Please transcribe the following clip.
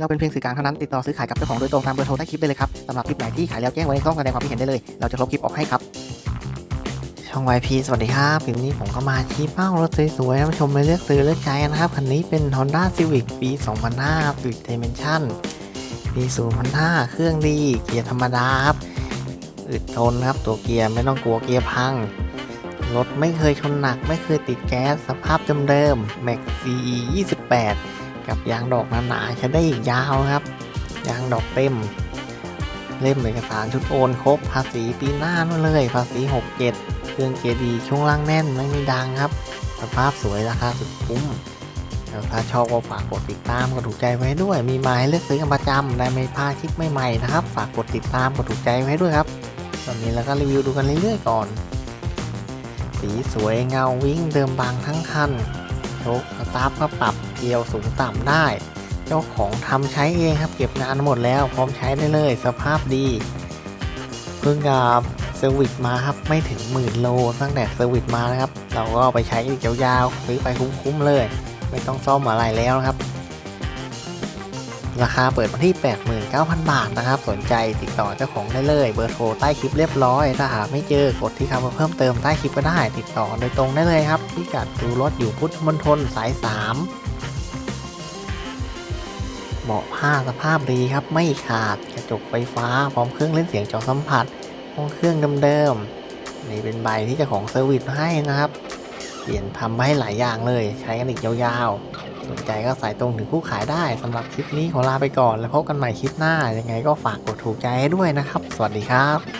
เราเป็นเพียงสื่อกลางเท่านั้นติดต่อซื้อขายกับเจ้าของโดยตรงตามเบอร์โทรใต้คลิปได้เลยครับสำหรับคลิปไหนที่ขายแล้วแจ้งไว้ในช่องแสดงความคิดเห็นได้เลย เราจะลบคลิปออกให้ครับ ช่อง YP สวัสดีครับคลิปนี้ผมก็มาชี้เป้ารถสวยๆท่านผู้ชมไปเลือกซื้อเลือกใช้กันนะครับคันนี้เป็น Honda Civic ปี 2005 Civic Dimension ปี0,5เครื่องดีเกียร์ธรรมดาครับอึดทนครับตัวเกียร์ไม่ต้องกลัวเกียร์พังรถไม่เคยชนหนักไม่เคยติดแก๊สสภาพเดิมๆ Max CE 28 กับยางดอกหนาๆใช้ได้อีกยาวครับ ยางดอกเต็ม เล่มเอกสารชุดโอนครบ ภาษีปีหน้านู่นเลย ภาษี 67 เครื่องเกียร์ดีช่วงล่างแน่นไม่มีดังครับ สภาพสวยราคาสุดคุ้มถ้าชอบก็ฝากกดติดตามกดถูกใจไว้ด้วย มีมาให้เลือกซื้อกันประจำได้ไม่พลาดคลิปใหม่ๆนะครับ ฝากกดติดตามกดถูกใจไว้ด้วยครับตอนนี้เราก็รีวิวดูกันเรื่อยๆก่อน สีสวยเงาวิ่งเดิมบางทั้งคันโชคสตาร์ทก็ปรับ เกียวสูงต่ำได้ เจ้าของทำใช้เองครับเก็บงานหมดแล้วพร้อมใช้ได้เลยสภาพดีเพิ่งกับเซอร์วิสมาครับไม่ถึงหมื่นโลตั้งแต่เซอร์วิสมานะครับ เราก็ไปใช้อีกยาวๆซื้อไปคุ้มๆเลย ไม่ต้องซ่อมอะไรแล้วนะครับ ราคาเปิดมาที่ 89,000 บาทนะครับ สนใจติดต่อเจ้าของได้เลย เบอร์โทรใต้คลิปเรียบร้อย ถ้าหาไม่เจอกดที่คำว่าเพิ่มเติมใต้คลิปก็ได้ ติดต่อโดยตรงได้เลยครับพิกัดดูรถอยู่พุทธมณฑลสาย 3 เบาะผ้าสภาพดีครับ ไม่ขาดกระจกไฟฟ้าพร้อมเครื่องเล่นเสียงจอสัมผัสห้องเครื่องเดิมๆนี่เป็นใบที่เจ้าของเซอร์วิสให้นะครับ เปลี่ยนทำมาให้หลายอย่างเลย ใช้กันอีกยาวๆ สนใจก็สายตรงถึงผู้ขายได้สำหรับคลิปนี้ขอลาไปก่อน แล้วพบกันใหม่คลิปหน้ายังไงก็ฝากกดถูกใจให้ด้วยนะครับ สวัสดีครับ